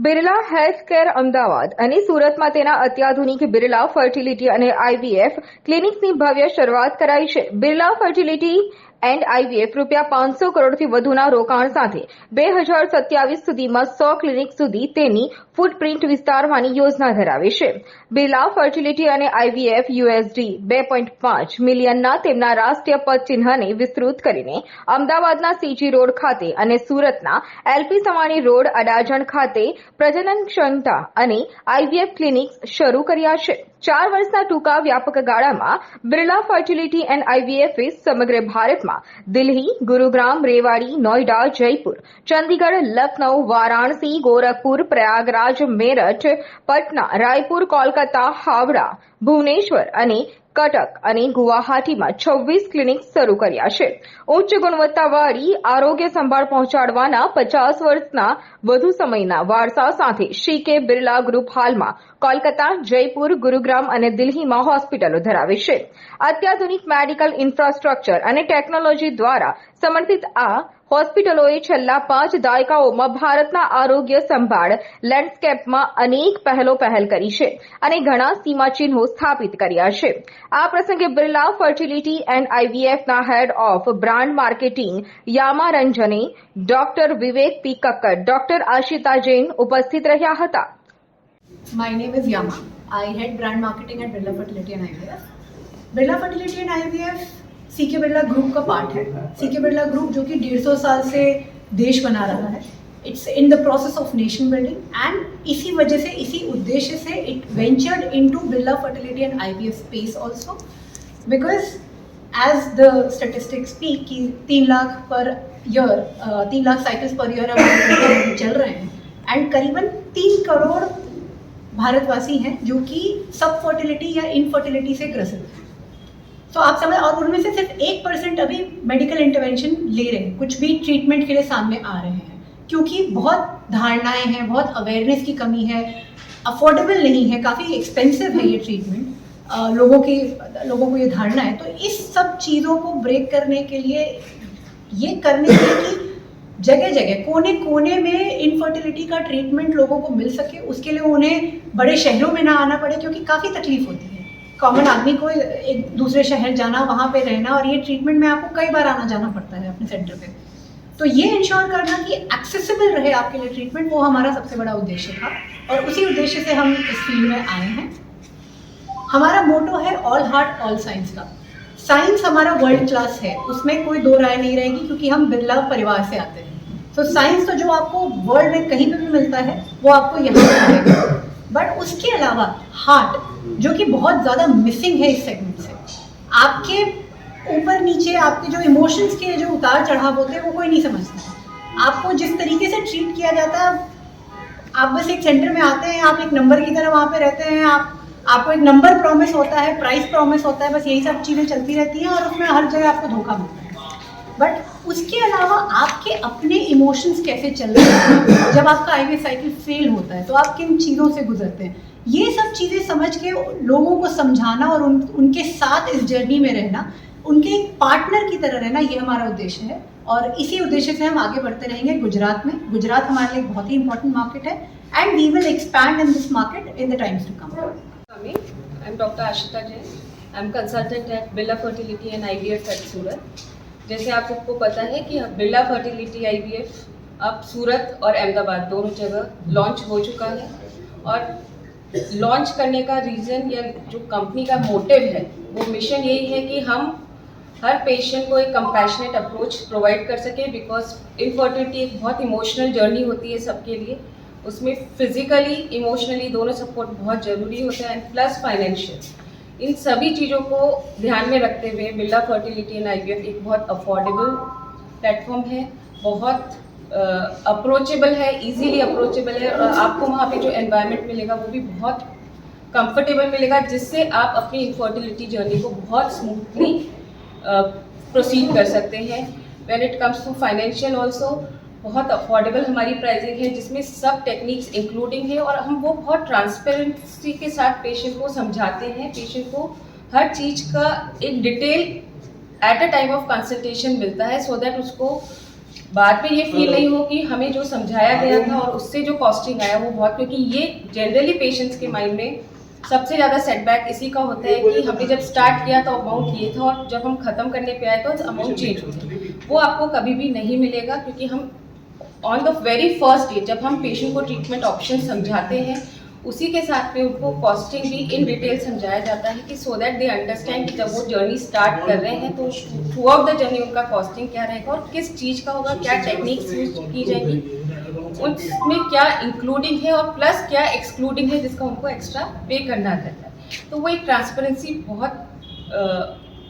Birla healthcare Ahmedabad અને સુરતમાં તેના અત્યાધુનિક બિરલા ફર્ટિલિટી અને આઈવીએફ ક્લિનિક્સની ભવ્ય શરૂઆત કરાઈ છે. બિરલા ફર્ટિલિટી એન્ડ આઈવીએફ રૂપિયા પાંચસો કરોડથી વધુના રોકાણ સાથે બે હજાર સત્યાવીસ સુધીમાં સો ક્લિનિક સુધી તેની ફૂટપ્રિન્ટ વિસ્તારવાની યોજના ધરાવે છે. બિરલા ફર્ટિલિટી અને આઈવીએફ યુએસડી બે પોઈન્ટ પાંચ મિલિયનના તેમના રાષ્ટ્રીય પદ ચિહ્નને વિસ્તૃત કરીને અમદાવાદના સીજી રોડ ખાતે અને સુરતના એલપી સવાણી રોડ અડાજણ ખાતે પ્રજનન ક્ષમતા અને આઈવીએફ ક્લિનિક્સ શરૂ કર્યા છે. ચાર વર્ષના ટૂંકા વ્યાપક ગાળામાં બિરલા ફર્ટિલિટી એન્ડ આઈવીએફએ સમગ્ર ભારતમાં દિલ્હી, ગુરુગ્રામ, રેવાડી, નોઈડા, જયપુર, ચંદીગઢ લખનઉ વારાણસી, ગોરખપુર, પ્રયાગરાજ, મેરઠ, પટના, રાયપુર, કોલકાતા, હાવડા, ભુવનેશ્વર અને કટક અને ગુવાહાટીમાં છવ્વીસ ક્લિનિક શરૂ કર્યા છે. ઉચ્ચ ગુણવત્તાવાળી આરોગ્ય સંભાળ પહોંચાડવાના પચાસ વર્ષના વધુ સમયના વારસા સાથે શ્રી કે બિરલા ગ્રુપ હાલમાં કોલકાતા, જયપુર, ગુરુગ્રામ અને દિલ્હીમાં હોસ્પિટલો ધરાવે છે. અત્યાધુનિક મેડિકલ ઇન્ફ્રાસ્ટ્રક્ચર અને ટેકનોલોજી દ્વારા સમર્થિત આ હોસ્પિટલોએ છેલ્લા પાંચ દાયકાઓમાં ભારતના આરોગ્ય સંભાળ લેન્ડસ્કેપમાં અનેક પહેલો પહેલ કરી છે અને ઘણા સીમાચિહ્નો સ્થાપિત કર્યા છે આ પ્રસંગે Birla fertility and આઈવીએફના head of brand marketing Yama રંજને doctor Vivek P Kakkar doctor Ashita Jain ઉપસ્થિત રહ્યા હતા My name is Yama. I head brand marketing at Birla Fertility and IVF. Birla Fertility and IVF CK Birla group का part है। CK Birla group जो कि डेढ़ सौ साल से देश बना रहा है। It's in the process of nation building and इसी वजह से, इसी उद्देश्य से it ventured into Birla fertility and I space also because as the statistics speak कि तीन लाख पर ईयर तीन लाख साइकिल्स पर ईयर हमारे चल रहे हैं। एंड करीबन तीन करोड़ भारतवासी हैं जो कि सब फर्टिलिटी या इनफर्टिलिटी से ग्रसित हैं। तो आप समझ और उनमें से सिर्फ़ एक परसेंट अभी मेडिकल इंटरवेंशन ले रहे हैं। कुछ भी ट्रीटमेंट के लिए सामने आ रहे हैं। क्योंकि बहुत धारणाएँ हैं बहुत अवेयरनेस की कमी है। अफोर्डेबल नहीं है काफ़ी एक्सपेंसिव है ये ट्रीटमेंट लोगों की लोगों को ये धारणा है। तो इस सब चीज़ों को ब्रेक करने के लिए ये करने के लिए कि जगह जगह कोने कोने में इनफर्टिलिटी का ट्रीटमेंट लोगों को मिल सके। उसके लिए उन्हें बड़े शहरों में ना आना पड़े क्योंकि काफ़ी तकलीफ़ होती है। कॉमन आदमी को एक दूसरे शहर जाना, वहाँ पे रहना और ये ट्रीटमेंट में आपको कई बार आना जाना पड़ता है अपने सेंटर पे। तो ये इंश्योर करना कि एक्सेसिबल रहे आपके लिए ट्रीटमेंट वो हमारा सबसे बड़ा उद्देश्य था और उसी उद्देश्य से हम इस फ़ील्ड में आए हैं। हमारा मोटो है ऑल हार्ट ऑल साइंस का। साइंस हमारा वर्ल्ड क्लास है, उसमें कोई दो राय नहीं रहेगी क्योंकि हम बिरला परिवार से आते हैं। तो साइंस तो जो आपको वर्ल्ड में कहीं पर भी मिलता है, वो आपको यहाँ पे मिलेगा। बट उसके अलावा हार्ट जो कि बहुत ज़्यादा मिसिंग है इस सेगमेंट से। आपके ऊपर नीचे आपके जो इमोशंस के जो उतार चढ़ाव होते हैं, वो कोई नहीं समझता। आपको जिस तरीके से ट्रीट किया जाता है, आप बस एक सेंटर में आते हैं, आप एक नंबर की तरह वहाँ पे रहते हैं, आप, आपको एक नंबर प्रॉमिस होता है प्राइस प्रॉमिस होता है, बस यही सब चीज़ें चलती रहती हैं और उसमें हर जगह आपको धोखा मिलता है। बट उसके अलावा आपके अपने इमोशंस कैसे चल रहे हैं? जब आपका आई साइकिल फेल होता है तो आप किन चीज़ों से गुजरते हैं? ये सब चीज़ें समझ के लोगों को समझाना और उन, उनके साथ इस जर्नी में रहना, उनके एक पार्टनर की तरह रहना, ये हमारा उद्देश्य है और इसी उद्देश्य से हम आगे बढ़ते रहेंगे गुजरात में गुजरात हमारे लिए बहुत ही इंपॉर्टेंट मार्केट है and we will expand in this market in the times to come Swami. I'm Dr. Ashita Jain. I'm consultant at Birla Fertility and IVF at Surat जैसे आप सबको पता है कि बिरला फर्टिलिटी आई आईवीएफ अब सूरत और अहमदाबाद दोनों जगह लॉन्च हो चुका है और लॉन्च करने का रीज़न या जो कंपनी का मोटिव है, वो मिशन यही है कि हम हर पेशेंट को एक कंपैशनेट अप्रोच प्रोवाइड कर सके बिकॉज़ इनफर्टिलिटी एक बहुत इमोशनल जर्नी होती है सबके लिए। उसमें फिजिकली इमोशनली दोनों सपोर्ट बहुत ज़रूरी होता है एंड प्लस फाइनेंशियल इन सभी चीज़ों को ध्यान में रखते हुए बिरला फर्टिलिटी एंड आईवीएफ एक बहुत अफोर्डेबल प्लेटफॉर्म है, बहुत अप्रोचेबल है इजीली अप्रोचेबल है और आपको वहाँ पे जो एनवायरनमेंट मिलेगा वो भी बहुत कंफर्टेबल मिलेगा जिससे आप अपनी इनफर्टिलिटी जर्नी को बहुत स्मूथली प्रोसीड कर सकते हैं। When it comes to financial also बहुत अफोर्डेबल हमारी प्राइसिंग है जिसमें सब टेक्निक्स इंक्लूडिंग है और हम वो बहुत ट्रांसपेरेंसी के साथ पेशेंट को समझाते हैं। पेशेंट को हर चीज़ का एक detail at a time of consultation मिलता है सो so दैट उसको बाद में ये फील नहीं हो कि हमें जो समझाया गया था और उससे जो कॉस्टिंग आया वो बहुत क्योंकि ये जनरली पेशेंट्स के माइंड में सबसे ज़्यादा सेटबैक इसी का होता है कि हमने जब स्टार्ट किया तो अमाउंट ये था और जब हम ख़त्म करने पे आए तो अमाउंट चेंज हो गया वो आपको कभी भी नहीं मिलेगा क्योंकि हम on the very first day जब हम पेशेंट को ट्रीटमेंट ऑप्शन समझाते हैं उसी के साथ में उनको कॉस्टिंग भी इन डिटेल समझाया जाता है कि सो दैट दे अंडरस्टैंड कि जब वो जर्नी स्टार्ट कर रहे हैं तो थ्रू आउट द जर्नी उनका कॉस्टिंग क्या रहेगा और किस चीज़ का होगा, क्या टेक्निक्स यूज़ की जाएँगी, उसमें क्या इंक्लूडिंग है और प्लस क्या एक्सक्लूडिंग है जिसका उनको एक्स्ट्रा पे करना रहता है। तो वो एक ट्रांसपेरेंसी बहुत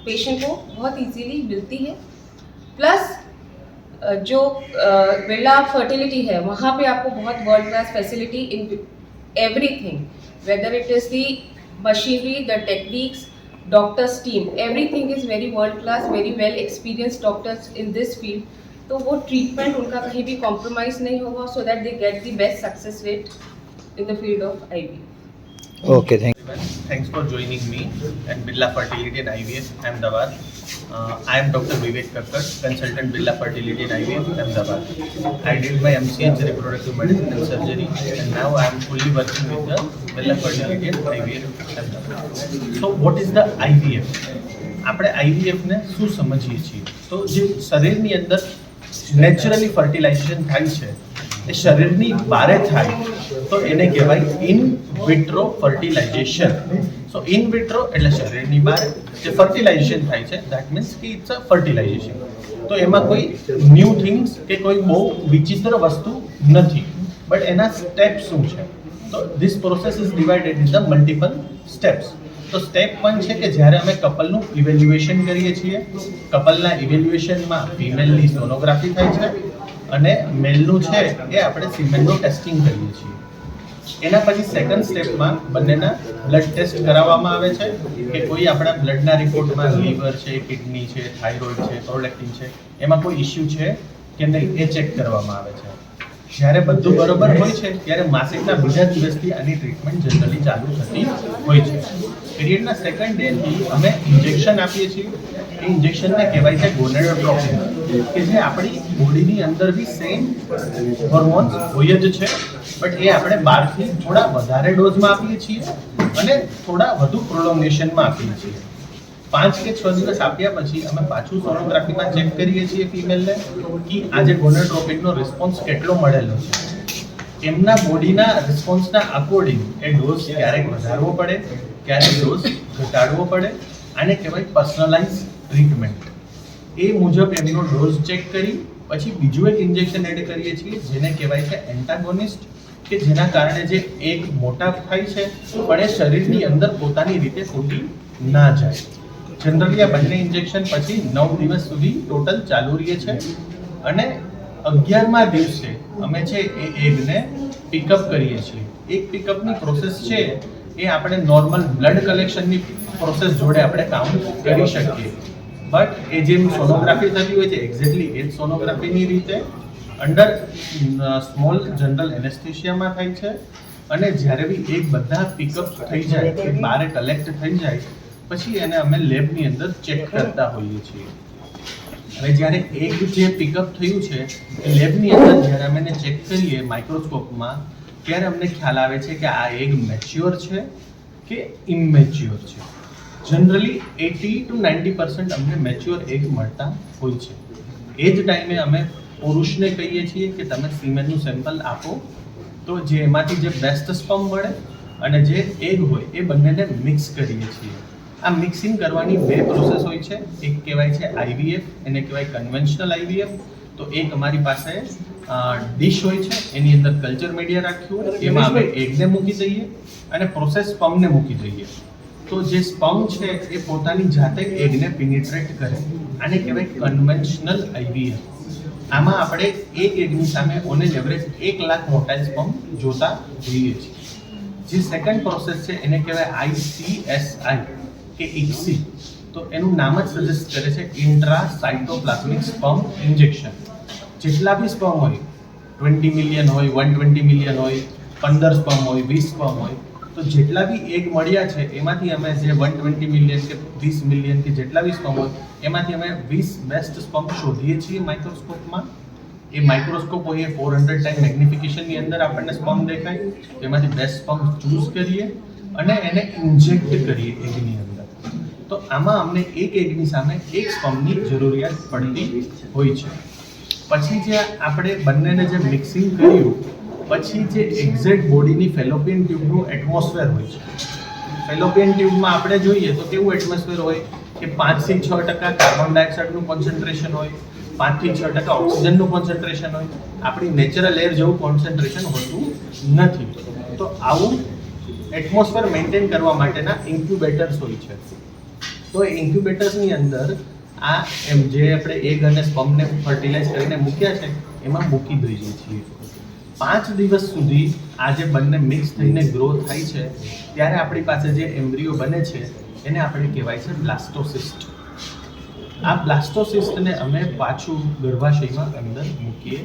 पेशेंट को बहुत इजीली मिलती है। प्लस जो बिरला फर्टिलिटी है, वहाँ पे आपको बहुत world class facility in everything whether it is the machinery the techniques doctors team everything is very world class very well experience doctors in this field तो वो ट्रीटमेंट उनका कहीं भी कॉम्प्रोमाइज़ नहीं होगा so that they get the best success rate in the field of eye Okay, thank Thanks for joining me at Birla Fertility and IVF, Ahmedabad. Uh, I am Dr. Vivek Kakkar, consultant Birla Fertility and IVF, Ahmedabad. I did my MCH reproductive medicine and surgery, and now I am fully working with the Birla Fertility and IVF, Ahmedabad. So, what is the IVF? આપણે આઈવીએફને શું સમજીએ છીએ તો જે શરીરની અંદર naturally fertilisation થાય છે એ શરીરની બારે થાય તો એને કહેવાય in vitro fertilisation so in vitro એટલે શરીરની બહાર જે ફર્ટિલાઇઝેશન થાય છે દેટ મીન્સ કે ઇટ્સ અ ફર્ટિલાઇઝેશન તો એમાં કોઈ ન્યૂ થિંગ્સ કે કોઈ બહુ વિચિત્ર વસ્તુ નથી. બટ એના સ્ટેપ શું છે? તો this process is divided in the multiple steps તો સ્ટેપ વન છે કે જ્યારે અમે કપલનું ઇવેલ્યુએશન કરીએ છીએ, કપલના ઇવેલ્યુએશનમાં ફિમેલની સોનોગ્રાફી થાય છે અને મેલનું છે એ આપણે સિમેન્ટનું ટેસ્ટિંગ કરીએ છીએ. એના પછી સેકન્ડ સ્ટેપમાં બંનેના બ્લડ ટેસ્ટ કરાવવામાં આવે છે કે કોઈ આપણા બ્લડના રિપોર્ટમાં લીવર છે કિડની છે થાઇરોઇડ છે પ્રોલેક્ટિન છે, એમાં કોઈ ઇસ્યુ છે કે નહીં એ ચેક કરવામાં આવે છે. જ્યારે બધું બરોબર હોય છે, ત્યારે માસિકના બીજા દિવસથી આની ટ્રીટમેન્ટ જનરલી ચાલુ થતી હોય છે. પીરિયડના સેકન્ડ ડેથી અમે ઇન્જેક્શન આપીએ છીએ. એ ઇન્જેક્શનને કહેવાય છે ગોનેડોટ્રોપિન કે જે આપણી બોડીની અંદર બી સેમ હોર્મોન્સ હોય જ છે. બટ એ આપણે બહારથી થોડા વધારે ડોઝમાં આપીએ છીએ અને થોડા વધુ પ્રોલોંગેશનમાં આપીએ છીએ. પાંચ કે છ દિવસ આપ્યા પછી અમે પાછું સોનોગ્રાફીમાં ચેક કરીએ છીએ ફિમેલને કે આજે ગોનેટ્રોપિનનો રિસ્પોન્સ કેટલો મળેલો છે. એમના બોડીના રિસ્પોન્સના અકોર્ડિંગ એ ડોઝ ક્યારેક વધારવો પડે, ક્યારેક ડોઝ ઘટાડવો પડે આને કહેવાય પર્સનલાઇઝ ટ્રીટમેન્ટ એ મુજબ એમનો ડોઝ ચેક કરી, પછી બીજું એક ઇન્જેક્શન એડ કરીએ છીએ, જેને કહેવાય છે એન્ટાગોનિસ્ટ કે જેના કારણે જે એક મોટા થાય છે, પણ એ શરીરની અંદર પોતાની રીતે ફૂટી ના જાય. જનરલી આ બંને ઇન્જેક્શન પછી નવ દિવસ સુધી ટોટલ ચાલુ રહીએ છે. અને અગિયારમા દિવસે અમે છે એ એગને પિકઅપ કરીએ છીએ. એક પિકઅપની પ્રોસેસ છે એ આપણે નોર્મલ બ્લડ કલેક્શનની પ્રોસેસ જોડે આપણે કાઉન્ટ કરી શકીએ. બટ એ જેમ સોનોગ્રાફી થતી હોય છે એક્ઝેક્ટલી એ સોનોગ્રાફીની રીતે અંડર સ્મોલ જનરલ એનેસ્થેશિયામાં થાય છે. અને જ્યારે બી એક બધા પિકઅપ થઈ જાય, કે બારે કલેક્ટ થઈ જાય પછી એને અમે લેબની અંદર ચેક કરતા હોઈએ છીએ. હવે જ્યારે એક જે પિકઅપ થયું છે, એ લેબની અંદર જ્યારે અમે એને ચેક કરીએ માઇક્રોસ્કોપમાં ત્યારે અમને ખ્યાલ આવે છે કે આ એગ મેચ્યોર છે કે ઇમેચ્યોર છે. Generally eighty two ninety percent અમને મેચ્યોર એગ મળતા હોય છે. એ જ ટાઈમે અમે પુરુષને કહીએ છીએ કે તમે સિમેનનું સેમ્પલ આપો. તો જે એમાંથી જે બેસ્ટ સ્પમ મળે અને જે એગ હોય, એ બંનેને મિક્સ કરીએ છીએ. આ મિક્સિંગ કરવાની બે પ્રોસેસ હોય છે. એક કહેવાય છે આઈવીએફ એને કહેવાય કન્વેન્શનલ આઈવીએફ તો એક અમારી પાસે ડીશ હોય છે. એની અંદર કલ્ચર મીડિયા રાખ્યું. એમાં અમે એગને મૂકી દઈએ અને પ્રોસેસ સ્પમને મૂકી દઈએ. તો જે સ્પમ છે એ પોતાની જાતે એગને પિનિટ્રેટ કરે. આને કહેવાય કન્વેન્શનલ આઈવીએફ આમાં આપણે એક એગની સામે ઓને એવરેજ એક લાખ મોટા સ્પમ જોતા જોઈએ છીએ. જે સેકન્ડ પ્રોસેસ છે એને કહેવાય આઈસીએસઆઈ કે ઇક્સી, તો એનું નામ જ સજેસ્ટ કરે છે ઇન્ટ્રા સાઇટોપ્લાઝમિક સ્પર્મ ઇન્જેક્શન જેટલા બી સ્પર્મ હોય ટ્વેન્ટી મિલિયન હોય વન ટ્વેન્ટી મિલિયન હોય, પંદર સ્પર્મ હોય, વીસ સ્પર્મ હોય, તો જેટલા બી એગ મળ્યા છે, એમાંથી અમે જે વન ટ્વેન્ટી મિલિયન કે વીસ મિલિયન કે જેટલા બી સ્પર્મ હોય, એમાંથી અમે વીસ બેસ્ટ સ્પર્મ શોધીએ છીએ માઇક્રોસ્કોપમાં એ માઇક્રોસ્કોપ હોય એ ફોર હંડ્રેડ ટાઈમ મેગ્નિફિકેશનની અંદર આપણને સ્પમ દેખાય એમાંથી બેસ્ટ સ્પમ ચૂઝ કરીએ અને એને ઇન્જેક્ટ કરીએ એની અંદર. તો આમાં અમને એક એગની સામે એક સ્પમની જરૂરિયાત પડતી હોય છે. પછી જે આપણે બંનેને જે મિક્સિંગ કર્યું, પછી જે એક્ઝેક્ટ બોડીની ફેલોપિયન ટ્યુબનું એટમોસ્ફેર હોય છે. ફેલોપિયન ટ્યુબમાં આપણે જોઈએ તો કેવું એટમોસ્ફેર હોય કે પાંચથી છ ટકા કાર્બન ડાયોક્સાઇડનું કોન્સન્ટ્રેશન હોય, પાંચથી છ ટકા ઓક્સિજનનું કોન્સન્ટ્રેશન હોય. આપણી નેચરલ એર જેવું કોન્સન્ટ્રેશન હોતું નથી. તો આવું એટમોસ્ફેર મેન્ટેન કરવા માટેના ઇન્ક્યુબેટર્સ હોય છે. તો ઇન્ક્યુબેટર્સની અંદર આ એમ જે આપણે એગ અને સ્પમને ફર્ટિલાઇઝ કરીને મૂક્યા છે, એમાં મૂકી દઈએ છીએ. પાંચ દિવસ સુધી આ જે બંને મિક્સ થઈને ગ્રો થાય છે, ત્યારે આપણી પાસે જે એમ્બ્રિયો બને છે, એને આપણે કહેવાય છે બ્લાસ્ટોસિસ્ટ આ બ્લાસ્ટોસિસ્ટને અમે પાછું ગર્ભાશયમાં અંદર મૂકીએ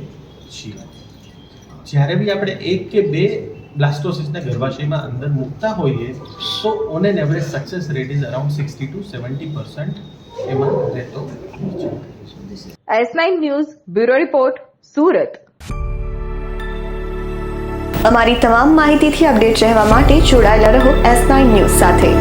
છીએ. જ્યારે બી આપણે એક કે બે બ્લાસ્ટોસિસને ગર્ભાશયમાં અંદર મૂકતા હોઈએ તો on an average success rate is around sixty to seventy percent એમાં રહેતો S nine news bureau report Surat. અમારી તમામ માહિતીથી અપડેટ રહેવા માટે જોડાયેલા રહો એસ નાઇન ન્યૂઝ સાથે.